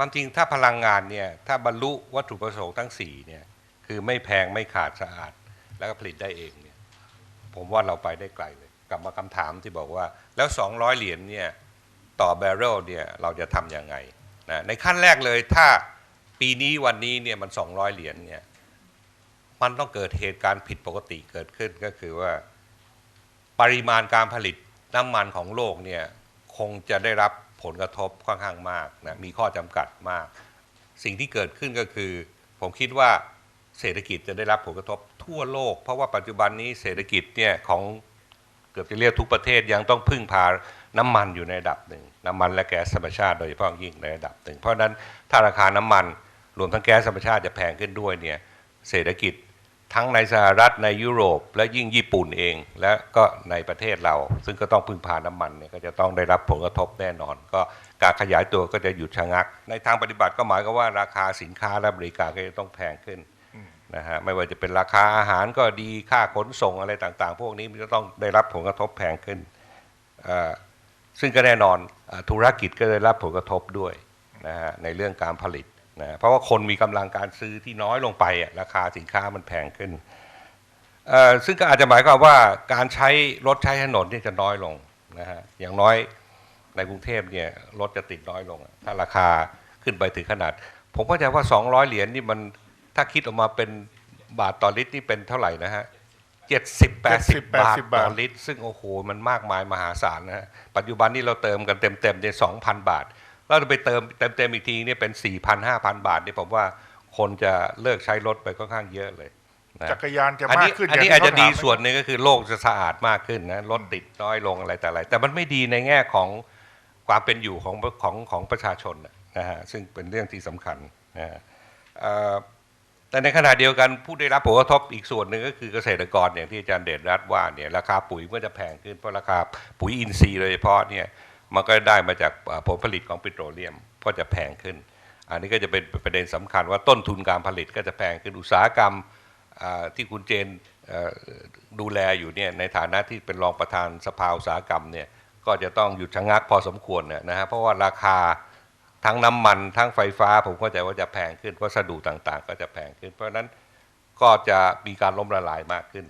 ความจริงถ้าพลังงานเนี่ยถ้าบรรลุวัตถุประสงค์ทั้ง4เนี่ยคือไม่แพงไม่ขาดสะอาด แล้วก็ผลิตได้เองเนี่ยผมว่าเราไปได้ไกลเลย กลับมาคำถามที่บอกว่าแล้ว 200 เหรียญเนี่ยต่อแบเรลเนี่ยเราจะทำยังไงนะในขั้นแรกเลยถ้าปีนี้วันนี้เนี่ยมัน 200 เหรียญเนี่ยมันต้องเกิดเหตุการณ์ผิดปกติเกิดขึ้นก็คือว่าปริมาณการผลิตน้ำมันของโลกเนี่ยคงจะได้รับ ผลกระทบค่อนข้างมากนะมีข้อจำกัดมาก สิ่งที่เกิดขึ้นก็คือ ผมคิดว่าเศรษฐกิจจะได้รับผลกระทบทั่วโลก เพราะว่าปัจจุบันนี้เศรษฐกิจเนี่ยของเกือบจะเรียกทุกประเทศยังต้องพึ่งพาน้ำมันอยู่ในระดับหนึ่งน้ำมันและแก๊สธรรมชาติโดยเฉพาะยิ่งในระดับหนึ่งเพราะฉะนั้นถ้าราคาน้ำมันรวมทั้งแก๊สธรรมชาติจะแพงขึ้นด้วยเนี่ยเศรษฐกิจ ทั้งในสหรัฐในยุโรป และยิ่งญี่ปุ่นเอง และก็ในประเทศเรา ซึ่งก็ต้องพึ่งพาน้ำมันเนี่ยก็จะต้องได้รับผลกระทบแน่นอน ก็การขยายตัวก็จะหยุดชะงัก ในทางปฏิบัติก็หมายก็ว่าราคาสินค้าและบริการก็จะต้องแพงขึ้นนะฮะไม่ว่าจะเป็นราคาอาหารก็ดีค่าขนส่งอะไรต่างๆ พวกนี้มันจะต้องได้รับผลกระทบแพงขึ้น ซึ่งก็แน่นอนธุรกิจก็ได้รับผลกระทบด้วยนะฮะในเรื่องการผลิต นะเพราะว่าคนมีกำลังการซื้อที่น้อยลงไปอะราคาสินค้ามันแพงขึ้น ซึ่งก็อาจจะหมายความว่าการใช้รถใช้ถนนนี่จะน้อยลงนะฮะอย่างน้อยในกรุงเทพเนี่ยรถจะติดน้อยลง ถ้าราคาขึ้นไปถึงขนาด ผมเข้าใจว่า 200 เหรียญนี่มันถ้าคิดออกมาเป็นบาทต่อลิตรนี่เป็นเท่าไหร่นะฮะ70 80บาท80บาทต่อลิตร ซึ่งโอ้โหมันมากมายมหาศาลนะฮะปัจจุบันนี้เราเติมกันเต็มๆเนี่ย2,000บาท แล้วเราไปเติมเต็มๆอีกทีเนี่ยเป็น4,000 5,000บาทเนี่ยผมว่าคนจะเลิกใช้รถไปค่อนข้างเยอะเลยนะจักรยานจะอันมานี้กขึ้นอันนี้ย่อาจงจะที่ดีเขถมส่วนหนึ่งก็คือโลกจะสะอาดมากขึ้นนะรถติดน้อยลงอะไรแต่อะไร แต่มันไม่ดีในแง่ของความเป็นอยู่ของของของประชาชนน่ะนะฮะซึ่งเป็นเรื่องที่สำคัญนะฮะเอ่อแต่ในขณะเดียวกันผู้ได้รับผลกระทบอีกส่วนหนึ่งก็คือเกษตรกรอย่างที่อาจารย์เดชรัตน์ว่าเนี่ยราคาปุ๋ยก็จะแพงขึ้นเพราะราคาปุ๋ยอินทรีย์โดยเฉพาะเนี่ย มันก็ได้มาจากผลผลิตของปิโตรเลียมก็จะแพงขึ้น อันนี้ก็จะเป็นประเด็นสำคัญว่าต้นทุนการผลิตก็จะแพงขึ้นอุตสาหกรรมที่คุณเจนดูแลอยู่เนี่ยในฐานะที่เป็นรองประธานสภาอุตสาหกรรมเนี่ยก็จะต้องหยุดชะงักพอสมควรเนี่ยนะฮะเพราะว่าราคาทั้งน้ำมันทั้งไฟฟ้า ผมเข้าใจว่าจะแพงขึ้นวัสดุต่างๆ ก็จะแพงขึ้น เพราะฉะนั้นก็จะมีการล้มละลายมากขึ้น